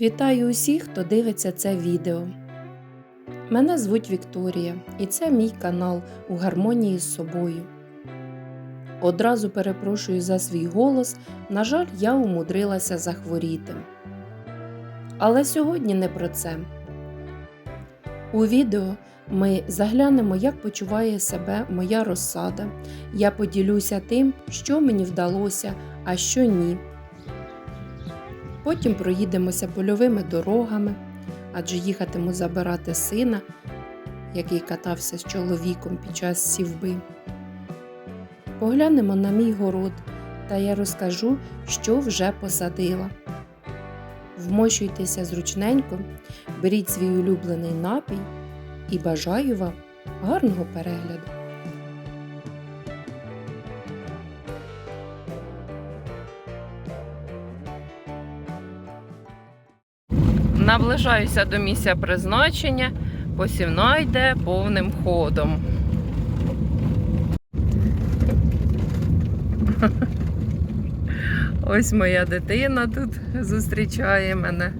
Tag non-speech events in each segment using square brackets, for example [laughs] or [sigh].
Вітаю усіх, хто дивиться це відео. Мене звуть Вікторія, і це мій канал у гармонії з собою. Одразу перепрошую за свій голос, на жаль, я умудрилася захворіти. Але сьогодні не про це. У відео ми заглянемо, як почуває себе моя розсада. Я поділюся тим, що мені вдалося, а що ні. Потім проїдемося польовими дорогами, адже їхатиму забирати сина, який катався з чоловіком під час сівби. Поглянемо на мій город, та я розкажу, що вже посадила. Вмощуйтеся зручненько, беріть свій улюблений напій і бажаю вам гарного перегляду. Наближаюся до місця призначення, посівна йде повним ходом. [laughs] Ось моя дитина тут зустрічає мене.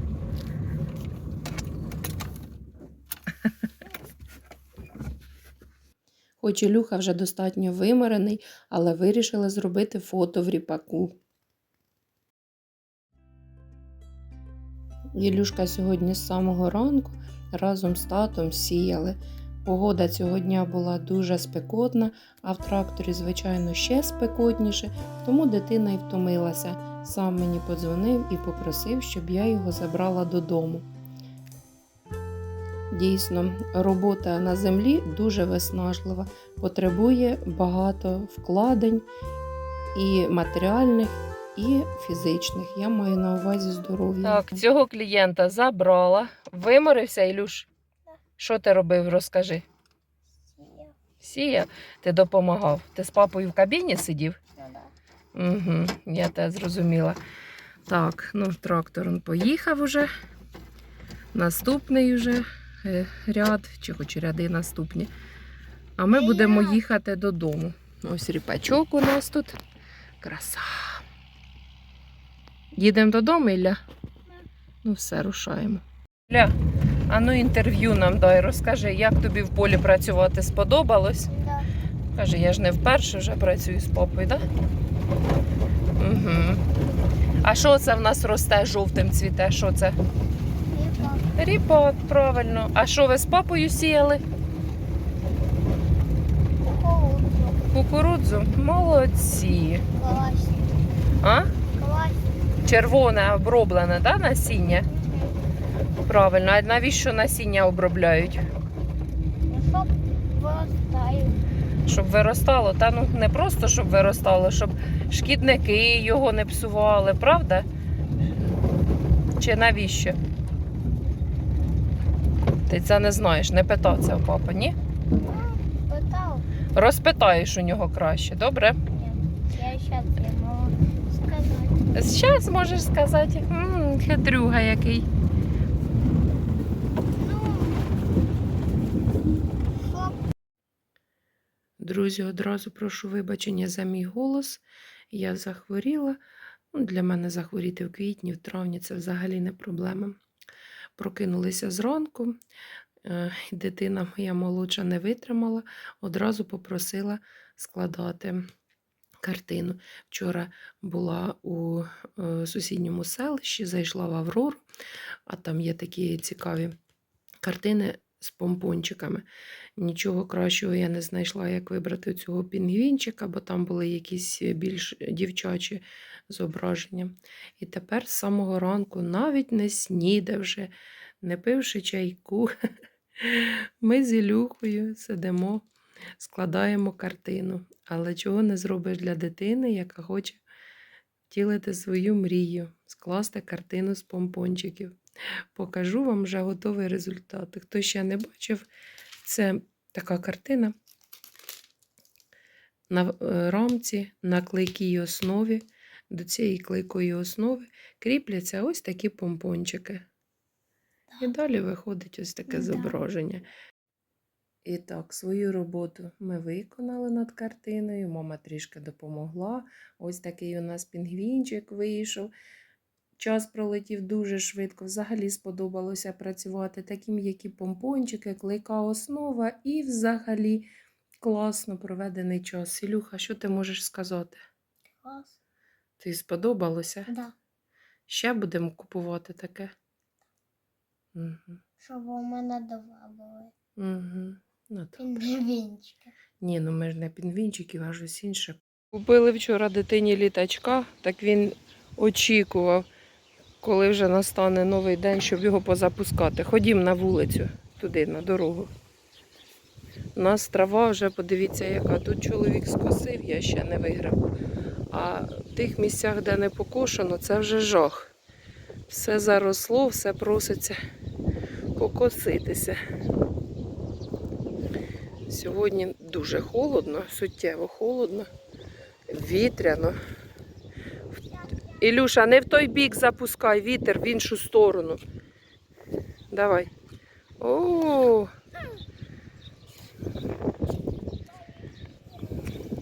Хоч Ілюха вже достатньо вимарений, але вирішили зробити фото в ріпаку. Ілюшка сьогодні з самого ранку разом з татом сіяли. Погода цього дня була дуже спекотна, а в тракторі, звичайно, ще спекотніше, тому дитина й втомилася. Сам мені подзвонив і попросив, щоб я його забрала додому. Дійсно, робота на землі дуже виснажлива, потребує багато вкладень і матеріальних, і фізичних. Я маю на увазі здоров'я. Так, цього клієнта забрала. Виморився, Ілюш. Що ти робив, розкажи. Сія, ти допомагав. Ти з папою в кабіні сидів? Угу, я те зрозуміла. Так, ну трактор он поїхав уже. Наступний вже е, ряд, чи хоч ряди наступні. А ми будемо їхати додому. Ось ріпачок у нас тут. Краса. Їдемо додому, Ілля? Ну, все, рушаємо. Ілля, а ну інтерв'ю нам дай, розкажи, як тобі в полі працювати сподобалось? Да. Каже, я ж не вперше вже працюю з папою, так? Да? Угу. А що це в нас росте жовтим цвіте? Що це? Ріпак. Ріпак, правильно. А що ви з папою сіяли? Кукурудзу. Кукурудзу? Молодці. Класні. А? Червоне оброблене, да, насіння? Правильно. А навіщо насіння обробляють? Ну, щоб виростаю. Щоб виростало. Та ну не просто щоб виростало, щоб шкідники його не псували, правда? Чи навіщо? Ти це не знаєш, не питав це у папи, ні? Питав. Розпитаєш у нього краще, добре? Ні. Я сказати. Зараз можеш сказати, М, хитрюга який. Друзі, одразу прошу вибачення за мій голос. Я захворіла. Ну, Для мене захворіти в квітні, в травні це взагалі не проблема. Прокинулися зранку, е, дитина моя молодша не витримала, одразу попросила складати картину. Вчора була у е, сусідньому селищі, зайшла в Аврору, а там є такі цікаві картини з помпончиками. Нічого кращого я не знайшла, як вибрати цього пінгвінчика, бо там були якісь більш дівчачі зображення. І тепер з самого ранку, навіть не снідавши, не пивши чайку, [laughs] ми з Ілюхою сидимо, складаємо картину. Але чого не зробиш для дитини, яка хоче втілити свою мрію, скласти картину з помпончиків. Покажу вам вже готовий результат. Хто ще не бачив, це така картина на е, рамці, на клейкій основі. До цієї клейкої основи кріпляться ось такі помпончики. І далі виходить ось таке Да. зображення. І так, свою роботу ми виконали над картиною. Мама трішки допомогла. Ось такий у нас пінгвінчик вийшов. Час пролетів дуже швидко. Взагалі сподобалося працювати такі м'які помпончики, клейка основа і взагалі класно проведений час. Ілюха, що ти можеш сказати? Клас. Тобі сподобалося? Да. Ще будемо купувати таке? Угу. Щоб у мене два були. Угу. Ну, так. Пінгвінчики. Ні, ну ми ж не пінгвінчиків, а щось інше. Купили вчора дитині літачка, так він очікував, коли вже настане новий день, щоб його позапускати. Ходім на вулицю, туди, на дорогу. У нас трава вже, подивіться, яка. Тут чоловік скосив, я ще не виграв. А в тих місцях, де не покошено, це вже жах. Все заросло, все проситься покоситися. Сьогодні дуже холодно, суттєво холодно, вітряно. Ілюша, не в той бік запускай вітер в іншу сторону. Давай. О.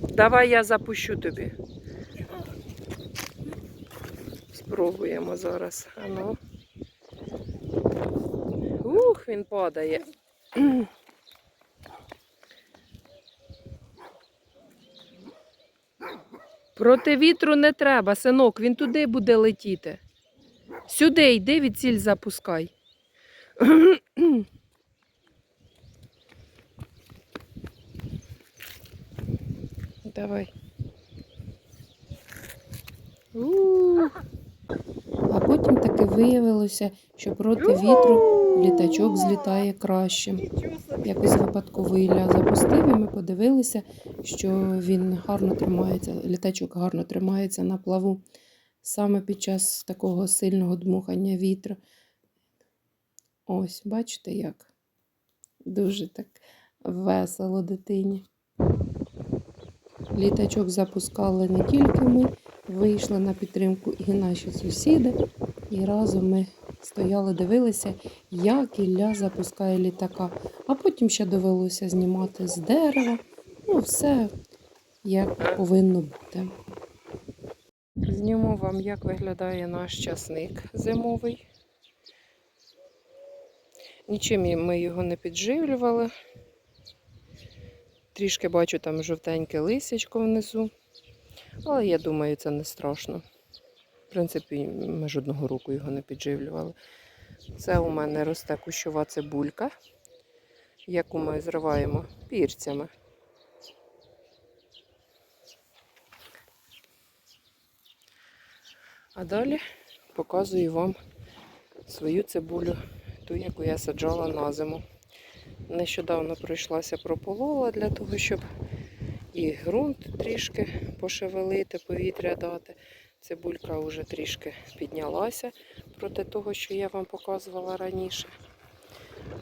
Давай я запущу тобі. Спробуємо зараз. Ану. Ух, він падає. Проти вітру не треба, синок, він туди буде летіти. Сюди йди, від ціль запускай. Давай. Ух. А потім таки виявилося, що проти вітру літачок злітає краще. Якось випадково Ілля запустив, і ми подивилися, що він гарно тримається, літачок гарно тримається на плаву саме під час такого сильного дмухання вітру. Ось, бачите, як? Дуже так весело дитині. Літачок запускали не тільки ми, вийшли на підтримку і наші сусіди, і разом ми стояли, дивилися, як Ілля запускає літака. А потім ще довелося знімати з дерева. Ну, все як повинно бути. Зніму вам, як виглядає наш часник зимовий. Нічим ми його не підживлювали. Трішки бачу там жовтеньке лисячко внизу. Але я думаю, це не страшно. В принципі, ми ж одного року його не підживлювали. Це у мене росте кущова цибулька, яку ми зриваємо пірцями. А далі показую вам свою цибулю, ту, яку я саджала на зиму. Нещодавно пройшлася прополола для того, щоб і ґрунт трішки пошевелити, повітря дати. Цибулька вже трішки піднялася проти того, що я вам показувала раніше.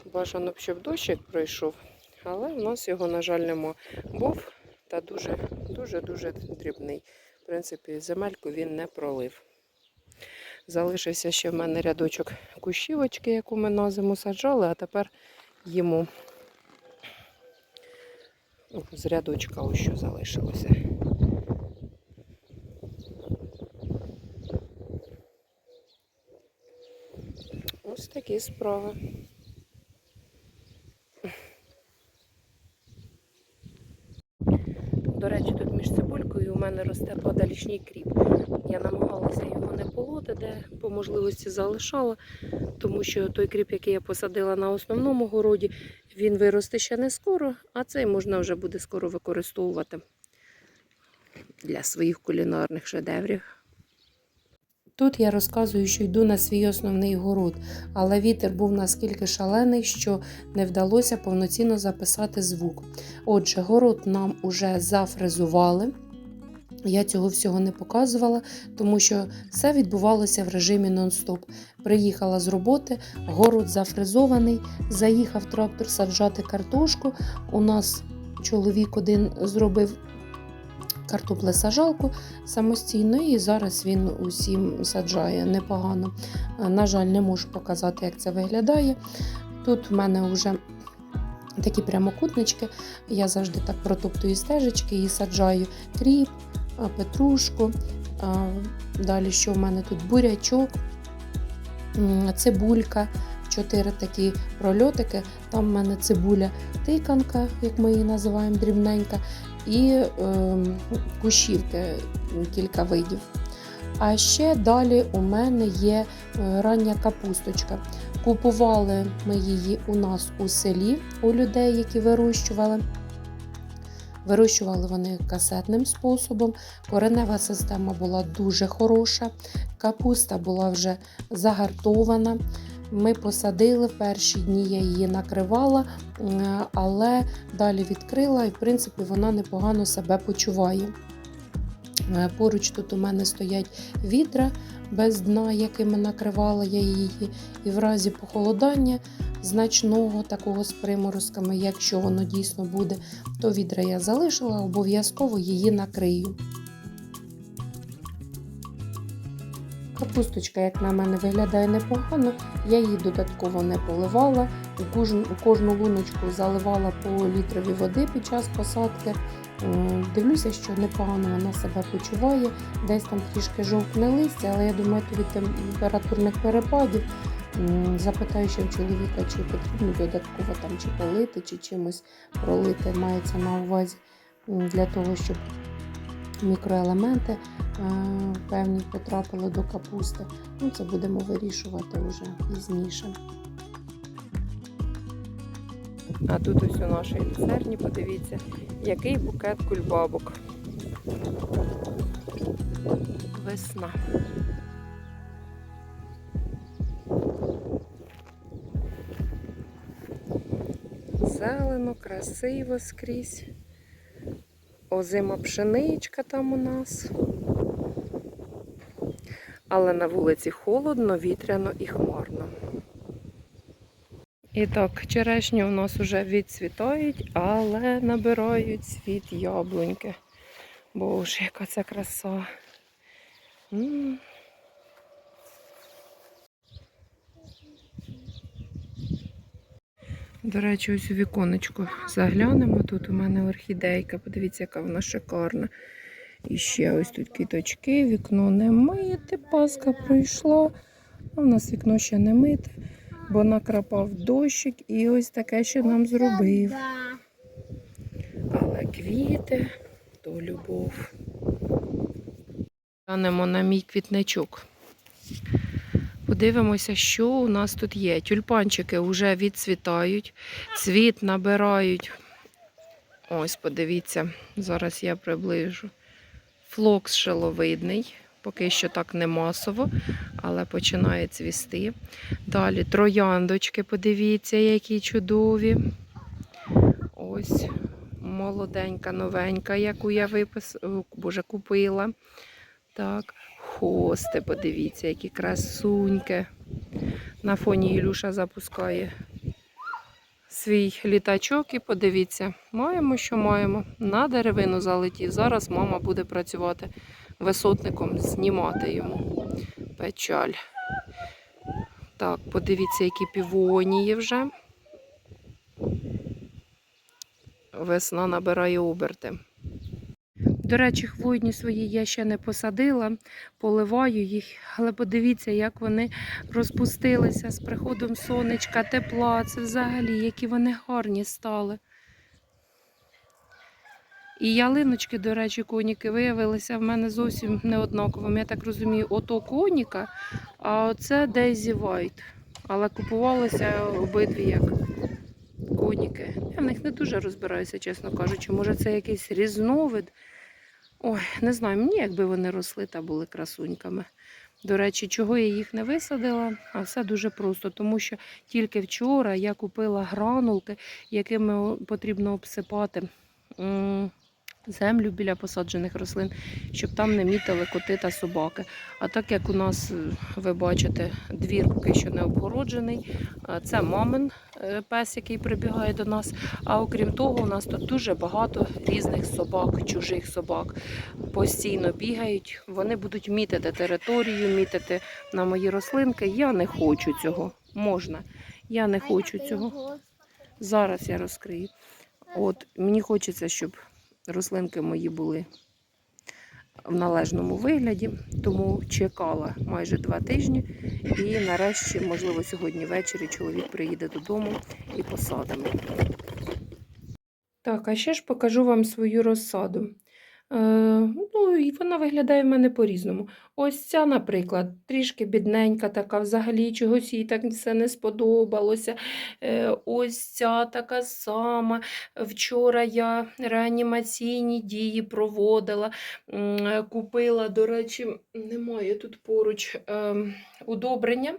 Бажано б, щоб дощик пройшов, але в нас його, на жаль, нема. Був та дуже-дуже дрібний. В принципі, земельку він не пролив. Залишився ще в мене рядочок кущівочки, яку ми на зиму саджали, а тепер їмо. З рядочка ось що залишилося. Ось такі справи. До речі, тут між цибулькою у мене росте падалішній кріп. Я намагалася його не полоти, де по можливості залишала, тому що той кріп, який я посадила на основному городі, він виросте ще не скоро, а цей можна вже буде скоро використовувати для своїх кулінарних шедеврів. Тут я розказую, що йду на свій основний город, але вітер був наскільки шалений, що не вдалося повноцінно записати звук. Отже, город нам уже зафрезували. Я цього всього не показувала, тому що все відбувалося в режимі нон-стоп. Приїхала з роботи, город зафрезований, заїхав трактор саджати картошку. У нас чоловік один зробив картоплесаджалку самостійно, і зараз він усім саджає непогано. Е, На жаль, не можу показати, як це виглядає. Тут в мене вже такі прямокутнички. Я завжди так протоптую стежечки і саджаю кріп, петрушку. Далі що в мене тут бурячок, цибулька, чотири такі прольотики. Там в мене цибуля тиканка, як ми її називаємо, дрібненька, і ем, кущівки кілька видів. А ще далі у мене є е, рання капусточка. Купували ми її у нас у селі, у людей, які вирощували. Вирощували вони касетним способом. Коренева система була дуже хороша. Капуста була вже загартована. Ми посадили в перші дні, я її накривала, але далі відкрила і, в принципі, вона непогано себе почуває. Е, Поруч тут у мене стоять відра без дна, якими накривала я її. І в разі похолодання значного такого з приморозками, якщо воно дійсно буде, то відра я залишила, обов'язково її накрию. Капусточка, як на мене, виглядає непогано. Я її додатково не поливала. У кожну, у кожну луночку заливала по літрові води під час посадки. Дивлюся, що непогано вона себе почуває. Десь там трішки жовтне листя, але я думаю, від температурних перепадів. Запитаю ще в чоловіка, чи потрібно додатково там чи полити, чи чимось пролити мається на увазі для того, щоб мікроелементи е, певні потрапили до капусти. Ну, це будемо вирішувати вже пізніше. А тут ось у нашій люцерні, подивіться, який букет кульбабок. Весна. Зелено, красиво скрізь. Озима пшеничка там у нас. Але на вулиці холодно, вітряно і хмарно. І так, черешні у нас вже відцвітають, але набирають цвіт яблуньки. Боже, яка це краса. М. До речі, ось у віконечко заглянемо. Тут у мене орхідейка. Подивіться, яка вона шикарна. І ще ось тут квіточки, вікно не мите, паска пройшла. А в нас вікно ще не мите, бо накрапав дощик і ось таке ще нам зробив. Але квіти то любов. Глянемо на мій квітничок. Подивимося, що у нас тут є. Тюльпанчики вже відцвітають, цвіт набирають. Ось, подивіться, зараз я приближу. Флокс шиловидний, поки що так не масово, але починає цвісти. Далі трояндочки, подивіться, які чудові. Ось молоденька, новенька, яку я випис... боже, купила. Так, хости, подивіться, які красуньки. На фоні Ілюша запускає свій літачок і подивіться, маємо, що маємо. На деревину залетів. Зараз мама буде працювати висотником, знімати йому печаль. Так, подивіться, які півонії вже. Весна набирає оберти. До речі, хвойні свої я ще не посадила, поливаю їх, але подивіться, як вони розпустилися з приходом сонечка, тепла. Це взагалі, які вони гарні стали. І ялиночки, до речі, коніки виявилися в мене зовсім не однаковими. Я так розумію, ото коніка, а оце Дейзі Вайт. Але купувалися обидві як коніки. Я в них не дуже розбираюся, чесно кажучи. Може, це якийсь різновид. Ой, не знаю, мені якби вони росли та були красуньками. До речі, чого я їх не висадила, а все дуже просто, тому що тільки вчора я купила гранулки, якими потрібно обсипати землю біля посаджених рослин, щоб там не мітали коти та собаки. А так як у нас, е, ви бачите, двір поки що не обгороджений, це мамин е, пес, який прибігає до нас. А окрім того, у нас тут дуже багато різних собак, чужих собак. Постійно бігають. Вони будуть мітити територію, мітити на мої рослинки. Я не хочу цього. Можна. Я не хочу цього. Зараз я розкрию. От мені хочеться, щоб рослинки мої були в належному вигляді, тому чекала майже два тижні. І нарешті, можливо, сьогодні ввечері чоловік приїде додому і посадимо. Так, а ще ж покажу вам свою розсаду. Е, ну, і вона виглядає в мене по-різному. Ось ця, наприклад, трішки бідненька така, взагалі чогось їй так все не сподобалося. Е, ось ця така сама. Вчора я реанімаційні дії проводила, е, купила, до речі, немає тут поруч удобрення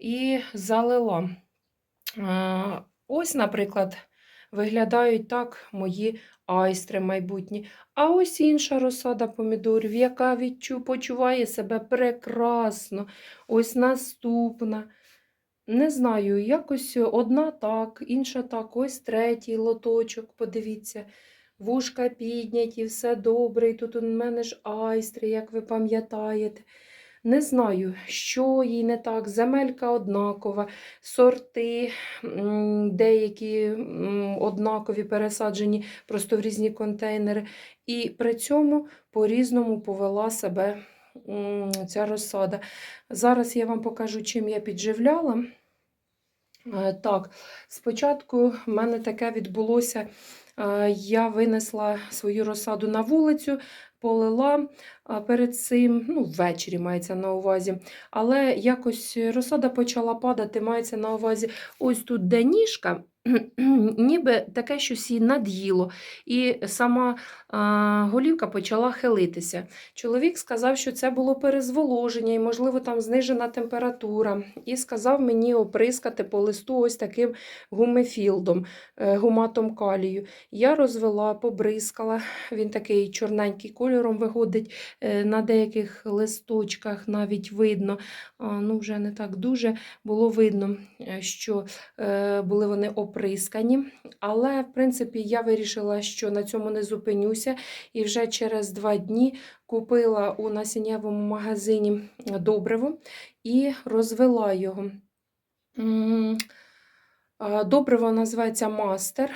і залила. Ось, наприклад, виглядають так мої айстри майбутні. А ось інша розсада помідорів, яка відчу, почуває себе прекрасно. Ось наступна. Не знаю, якось одна так, інша так, ось третій лоточок, подивіться. Вушка підняті, все добре. І тут у мене ж айстри, як ви пам'ятаєте. Не знаю, що їй не так. Земелька однакова, сорти деякі однакові пересаджені просто в різні контейнери. І при цьому по-різному повела себе ця розсада. Зараз я вам покажу, чим я підживляла. Е, Так, спочатку в мене таке відбулося. е, Я винесла свою розсаду на вулицю, полила перед цим, ну, ввечері мається на увазі. Але якось розсада почала падати, мається на увазі ось тут де ніжка, [clears throat] ніби таке щось її над'їло. І сама а, голівка почала хилитися. Чоловік сказав, що це було перезволоження і, можливо, там знижена температура. І сказав мені оприскати по листу ось таким гумефілдом, е, гуматом калію. Я розвела, побризкала. Він такий чорненький кольором виходить. Е, На деяких листочках навіть видно, ну вже не так дуже було видно, е, що були вони оприскані. Але, в принципі, я вирішила, що на цьому не зупинюся. І вже через два дні купила у насіннєвому магазині добриво і розвела його. Добриво називається Мастер.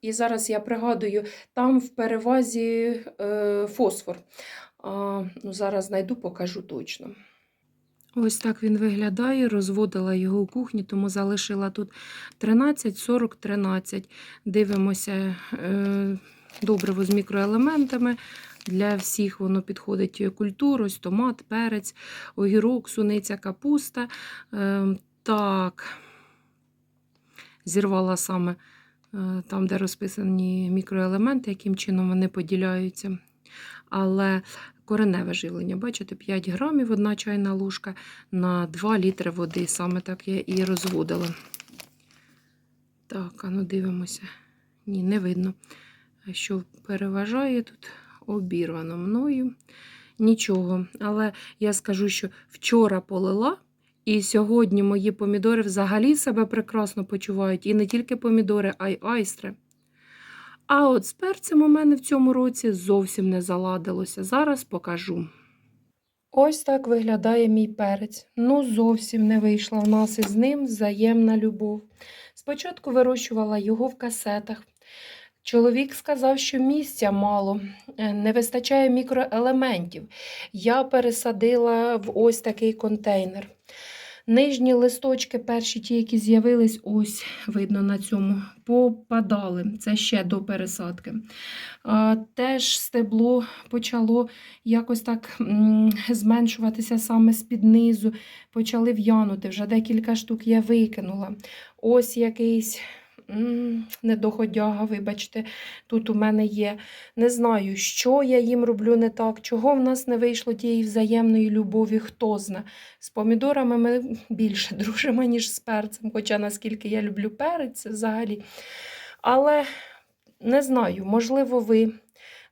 І зараз я пригадую, там в перевазі е, фосфор. Ну, зараз знайду, покажу точно. Ось так він виглядає. Розводила його у кухні, тому залишила тут 13, 40, 13. Дивимося е, добриво з мікроелементами. Для всіх воно підходить культур, ось томат, перець, огірок, суниця, капуста. Е, так, зірвала саме е, там, де розписані мікроелементи, яким чином вони поділяються. Але кореневе живлення, бачите, 5 грамів одна чайна ложка на 2 літри води. Саме так я і розводила. Так, а ну дивимося. Ні, не видно, що переважає тут обірвано мною. Нічого. Але я скажу, що вчора полила, і сьогодні мої помідори взагалі себе прекрасно почувають. І не тільки помідори, а й айстри. А от з перцем у мене в цьому році зовсім не заладилося. Зараз покажу. Ось так виглядає мій перець. Ну, зовсім не вийшла в нас із ним взаємна любов. Спочатку вирощувала його в касетах. Чоловік сказав, що місця мало, е, не вистачає мікроелементів. Я пересадила в ось такий контейнер. Нижні листочки, перші ті, які з'явились, ось видно на цьому, попадали. Це ще до пересадки. Теж стебло почало якось так зменшуватися саме з-під низу, почали в'янути. Вже декілька штук я викинула. Ось якийсь. Недоходяга, вибачте, тут у мене є. Не знаю, що я їм роблю не так, чого в нас не вийшло тієї взаємної любові, хто зна. З помідорами ми більше [laughs] дружимо, ніж з перцем, хоча наскільки я люблю перець взагалі. Але не знаю, можливо, ви,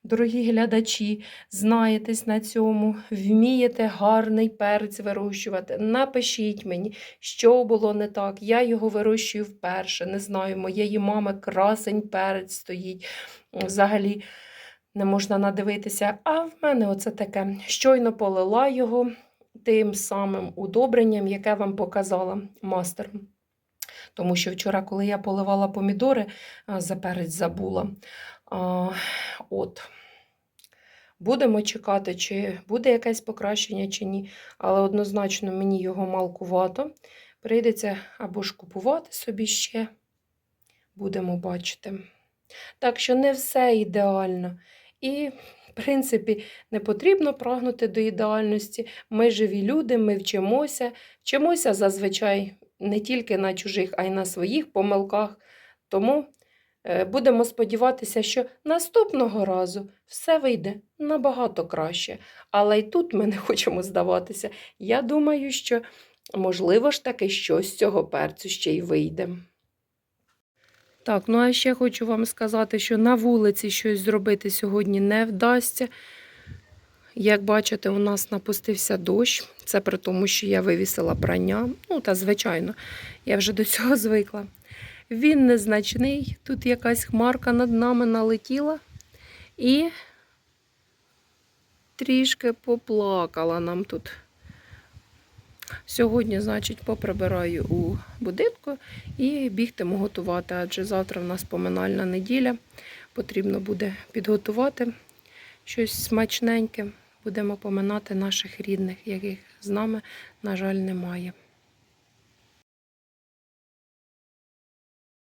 дорогі глядачі, знаєтесь на цьому, вмієте гарний перець вирощувати. Напишіть мені, що було не так. Я його вирощую вперше. Не знаю, моєї мами красень перець стоїть. Взагалі не можна надивитися. А в мене оце таке. Щойно полила його тим самим удобренням, яке вам показала мастером. Тому що вчора, коли я поливала помідори, за перець забула. А, от. Будемо чекати, чи буде якесь покращення, чи ні. Але однозначно мені його малкувато. Прийдеться або ж купувати собі ще. Будемо бачити. Так що не все ідеально. І, в принципі, не потрібно прагнути до ідеальності. Ми живі люди, ми вчимося. Вчимося зазвичай не тільки на чужих, а й на своїх помилках. Тому будемо сподіватися, що наступного разу все вийде набагато краще. Але й тут ми не [laughs] хочемо здаватися. Я думаю, що можливо ж таки щось з цього перцю ще й вийде. Так, ну а ще хочу вам сказати, що на вулиці щось зробити сьогодні не вдасться. Як бачите, у нас напустився дощ. Це при тому, що я вивісила прання. Ну, та звичайно, я вже до цього звикла. Він незначний. Тут якась хмарка над нами налетіла і трішки поплакала нам тут. Сьогодні, значить, поприбираю у будинку і бігтиму готувати, адже завтра в нас поминальна неділя. Потрібно буде підготувати щось смачненьке. Будемо поминати наших рідних, яких з нами, на жаль, немає.